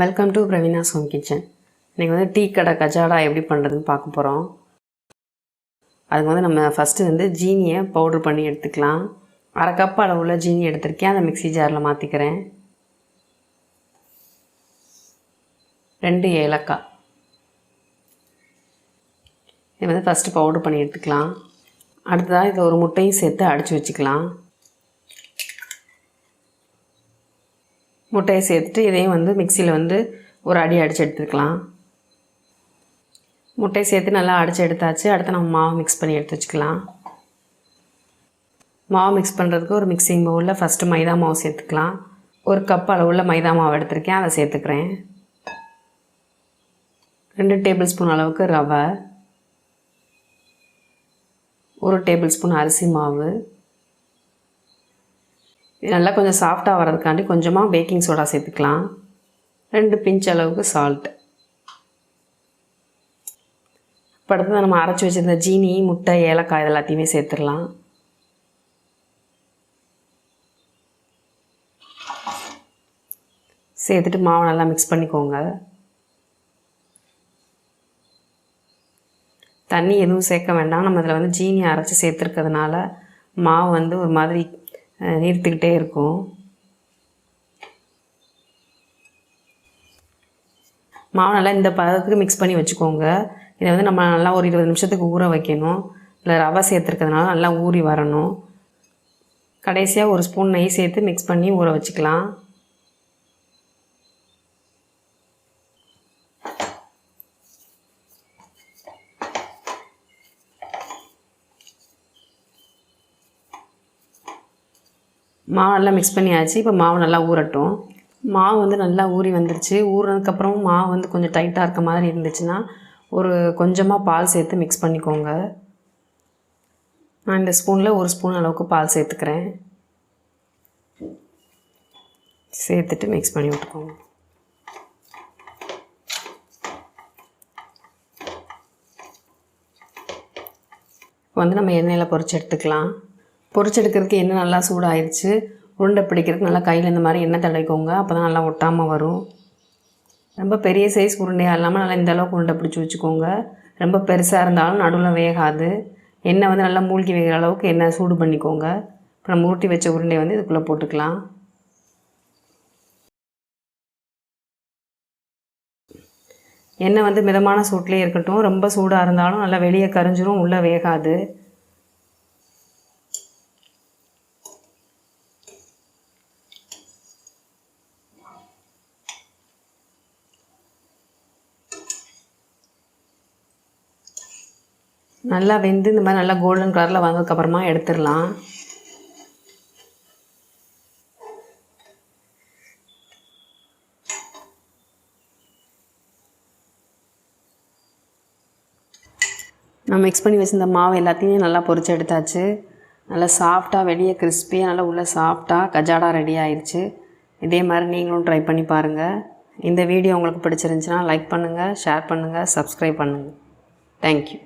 Welcome to Praveena home kitchen இன்றைக்கி வந்து tea கடை கஜாடா எப்படி பண்ணுறதுன்னு பார்க்க போகிறோம் அதுக்கு வந்து நம்ம ஃபஸ்ட்டு வந்து ஜீனியை பவுட்ரு பண்ணி எடுத்துக்கலாம். அரை கப் அளவுள்ள ஜீனி எடுத்திருக்கேன். அதை மிக்ஸி ஜாரில் மாற்றிக்கிறேன் ரெண்டு ஏலக்காய். இது வந்து ஃபஸ்ட்டு பவுடர் பண்ணி எடுத்துக்கலாம். அடுத்ததாக இதில் ஒரு முட்டையும் சேர்த்து அடித்து வச்சுக்கலாம். முட்டையை சேர்த்துட்டு இதையும் வந்து மிக்சியில் வந்து ஒரு அடி அடித்து எடுத்துக்கலாம். முட்டையை சேர்த்து நல்லா அடித்து எடுத்தாச்சு. அடுத்து நம்ம மாவு மிக்ஸ் பண்ணி எடுத்து வச்சுக்கலாம். மாவு மிக்ஸ் பண்ணுறதுக்கு ஒரு மிக்சிங் பவுலில் ஃபஸ்ட்டு மைதா மாவு சேர்த்துக்கலாம். ஒரு கப் அளவுள்ள மைதா மாவு எடுத்திருக்கேன். அதை சேர்த்துக்கிறேன். ரெண்டு டேபிள் ஸ்பூன் அளவுக்கு ரவை. ஒரு டேபிள் ஸ்பூன் அரிசி மாவு. நல்லா கொஞ்சம் சாஃப்டாக வரதுக்காண்டி கொஞ்சமாக பேக்கிங் சோடா சேர்த்துக்கலாம். ரெண்டு பிஞ்ச் அளவுக்கு சால்ட் இப்போ அடுத்தது நம்ம அரைச்சி வச்சுருந்த ஜீனி முட்டை ஏலக்காய் இது எல்லாத்தையுமே சேர்த்துடலாம். சேர்த்துட்டு மாவை நல்லா மிக்ஸ் பண்ணிக்கோங்க. தண்ணி எதுவும் சேர்க்க வேண்டாம். நம்ம இதில் வந்து ஜீனி அரைச்சி சேர்த்துருக்கிறதுனால மாவு வந்து ஒரு மாதிரி நீர்த்துக்கிட்டே இருக்கும். மாவு நல்லா இந்த பதத்துக்கு மிக்ஸ் பண்ணி வச்சுக்கோங்க. இதை வந்து நம்ம நல்லா ஒரு இருபது நிமிஷத்துக்கு ஊற வைக்கணும். இல்லை ரவை சேர்த்துருக்கிறதுனால நல்லா ஊறி வரணும். கடைசியாக ஒரு ஸ்பூன் நெய் சேர்த்து மிக்ஸ் பண்ணி ஊற வச்சுக்கலாம். மாவு மிக்ஸ் பண்ணியாச்சு. இப்போ மாவு நல்லா ஊறட்டும். மாவு வந்து நல்லா ஊறி வந்துருச்சு. ஊறினதுக்கப்புறம் மாவு வந்து கொஞ்சம் டைட்டாக இருக்க மாதிரி இருந்துச்சுன்னா ஒரு கொஞ்சமாக பால் சேர்த்து மிக்ஸ் பண்ணிக்கோங்க. நான் இந்த ஸ்பூனில் ஒரு ஸ்பூன் அளவுக்கு பால் சேர்த்துக்கிறேன். சேர்த்துட்டு மிக்ஸ் பண்ணி விட்டுக்கோங்க. வந்து நம்ம எண்ணெயில் பொறிச்சு எடுத்துக்கலாம். பொரிச்செடுக்கிறதுக்கு எண்ணெய் நல்லா சூடாயிருச்சு. உருண்டை பிடிக்கிறதுக்கு நல்லா கையில் இந்த மாதிரி எண்ணெய் தடவிக்கோங்க. அப்போ தான் நல்லா ஒட்டாமல் வரும். ரொம்ப பெரிய சைஸ் உருண்டையாக இல்லாமல் நல்லா இந்த அளவுக்கு உருண்டை பிடிச்சி வச்சுக்கோங்க. ரொம்ப பெருசாக இருந்தாலும் நடுவில் வேகாது. எண்ணெய் வந்து நல்லா மூழ்கி வேகிற அளவுக்கு எண்ணெய் சூடு பண்ணிக்கோங்க. இப்போ நம்ம உருட்டி வச்ச உருண்டையை வந்து இதுக்குள்ளே போட்டுக்கலாம். எண்ணெய் வந்து மிதமான சூட்லேயே இருக்கட்டும். ரொம்ப சூடாக இருந்தாலும் நல்லா வெளியே கரிஞ்சிரும் உள்ளே வேகாது. நல்லா வெந்து இந்த மாதிரி நல்லா கோல்டன் கலரில் வந்ததுக்கப்புறமா எடுத்துடலாம். நான் மிக்ஸ் பண்ணி வச்சுருந்த மாவு எல்லாத்தையுமே நல்லா பொறிச்சு எடுத்தாச்சு. நல்லா சாஃப்டாக வெளியே கிறிஸ்பியாக நல்லா உள்ளே சாஃப்டாக கஜாடா ரெடி ஆயிடுச்சு இதே மாதிரி நீங்களும் ட்ரை பண்ணி பாருங்கள் இந்த வீடியோ உங்களுக்கு பிடிச்சிருந்துச்சின்னா லைக் பண்ணுங்கள் ஷேர் பண்ணுங்கள் சப்ஸ்கிரைப் பண்ணுங்கள் தேங்க்யூ